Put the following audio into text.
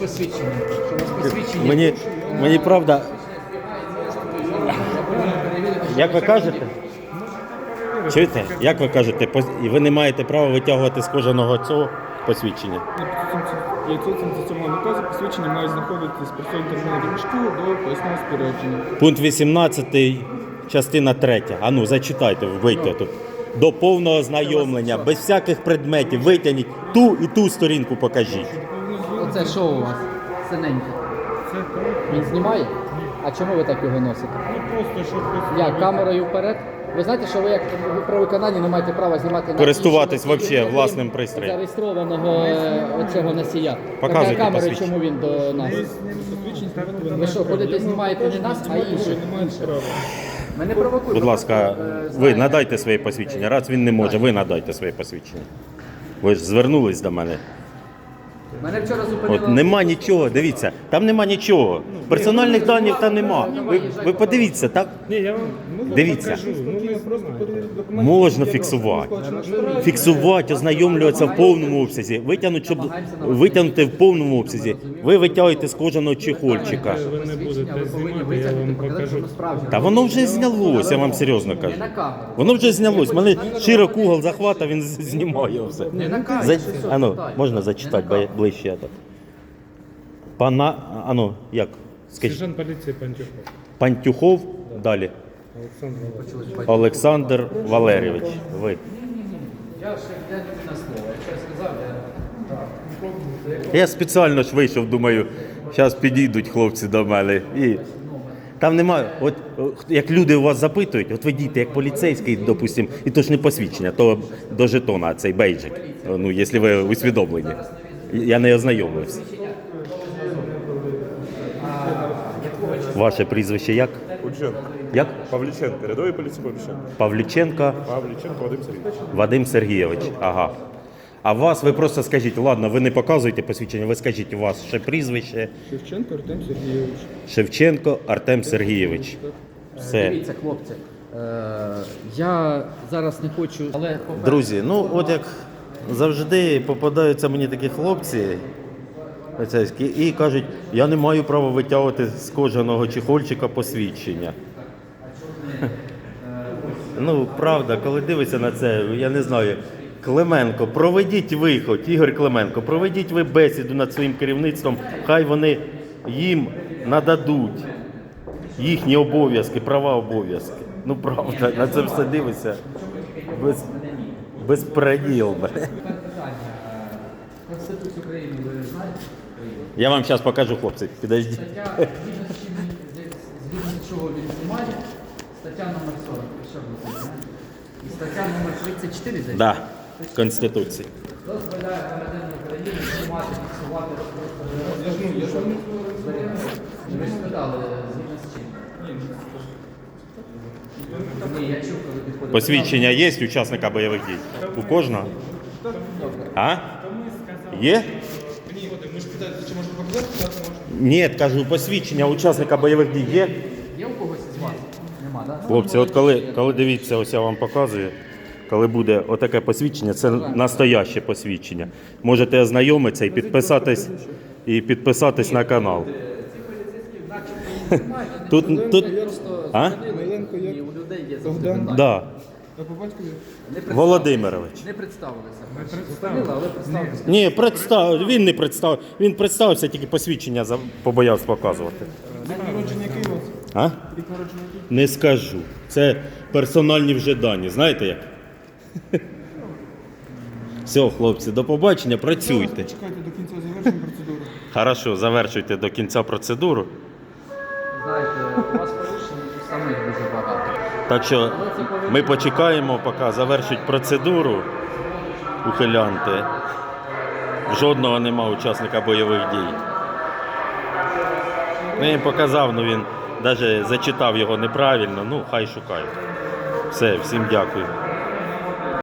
Посвідчення. Що у вас посвідчення? Мені, мені правда. Як ви кажете? Чуєте? Як ви кажете, пос- і ви не маєте права витягувати з кожаного цього посвідчення? На 577 наказу посвідчення має знаходитись при своєму терміналі мішку до поясного спорядження. Пункт 18, частина 3. А ну, зачитайте, вийте тут. До повного знайомлення, без всяких предметів, витягніть ту і ту сторінку покажіть. Оце що у вас? Синеньке. Він знімає? А чому ви так його носите? Ну просто щоб Як, камерою вперед? Ви знаєте, що ви як при виконанні не маєте права знімати на Користуватись іншому вообще власним пристроєм. Зареєстрованого е, оцього носія. Показуйте Яка камера, посвідчення. чому він до нас? ви що, ходите, знімаєте не нас, а інших? не маєте права. Ми не провокуємо. Будь ласка, е, ви надайте своє посвідчення. Раз він не може, ви надайте своє посвідчення. Ви ж звернулись до мене. Мене вчора зупинила... От нема нічого, дивіться, там нема нічого. Персональних даних там нема. Ви, ви подивіться, там Ні, я вам дивіться. покажу. Ну, просто документи. Можна фіксувати. Фіксувати, ознайомлюватися в повному обсязі. Витягнути, щоб витягнути в повному обсязі. Ви витягуєте з кожаного чехольчика. Ви не будете знімати, я вам покажу. Та воно вже знялось, я вам серйозно кажу. На камеру. Воно вже знялось. Мене широк угол захвата, він з- знімає все. Не на камеру. Що, Ану, можна зачитати бо- ближче. этот. Пана, ану, як? Скажіть, Сержант поліції Пантюхов. Пантюхов, далі. Олександр Валерійович. Олександр Валерійович. Ви. Я ще я не на слово. Якщо я сказав, я... Я спеціально ж вийшов, думаю, зараз підійдуть хлопці до мене. І... Там немає, от як люди у вас запитують, от ви дійте як поліцейський, допустим, і то ж не посвідчення, то до жетона цей бейджик. Ну, якщо ви усвідомлені. Я не ознайомився. Ваше прізвище як? Павліченко. Як? Павліченко. Рядовий поліції Павліченко. Павліченко Павліченко Вадим Сергійович. Вадим Сергійович. Ага. А вас ви просто скажіть, ладно, ви не показуєте посвідчення, ви скажіть, у вас ще прізвище Шевченко Артем Сергійович. Шевченко Артем Сергійович. Все. Дивіться, хлопці. Е, я зараз не хочу, але Друзі, ну от як завжди попадаються мені такі хлопці поліцейські, і кажуть, я не маю права витягувати з кожаного чехольчика посвідчення. Ну, правда, коли дивишся на це, я не знаю. Клименко, проведіть ви Ігор Клименко, проведіть ви бесіду над своїм керівництвом, хай вони їм нададуть їхні обов'язки, права обов'язки. Ну правда, на це все дивишся. Без, безпреділ. бля. Конституцію України ви знаєте? Я вам зараз покажу, хлопці. Підождіть. Стаття, згідно з чим він- згідно з чого він знімає, стаття номер 40, що ви знаєте? І стаття номер 34 здається, Да, Конституції. дозволяє громадянину України знімати, фіксувати, розповідати. Ви ж спитали, згідно з чим? Ні, я чув, коли підходив. Посвідчення є учасника бойових дій? У кожного? А? Є? Ні, кажу, посвідчення учасника бойових дій є. Є у когось із вас? Нема, так? Хлопці, от коли, коли дивіться, ось я вам показую, коли буде отаке посвідчення, це настояще посвідчення. Можете ознайомитися і підписатись, і підписатись на канал. Тут, тут, а? Миленко як І у людей є Богдан. завжди Да. а по батькові? Не представ- Володимирович. Не представилися. Зупинили, але представилися. Ні, представ... він не представив. Він представився, тільки посвідчення за- побоявся показувати. Рік народження який у вас? А? Рік народження який? Не скажу. Це персональні вже дані. Знаєте як? Все, хлопці, до побачення, працюйте. Чекайте до кінця завершення процедури. Хорошо, завершуйте до кінця процедуру. Знаєте, у вас Так що ми почекаємо, поки завершить процедуру ухилянти. Жодного нема учасника бойових дій. Ну, я показав, ну він навіть зачитав його неправильно, ну хай шукають. Все, всім дякую.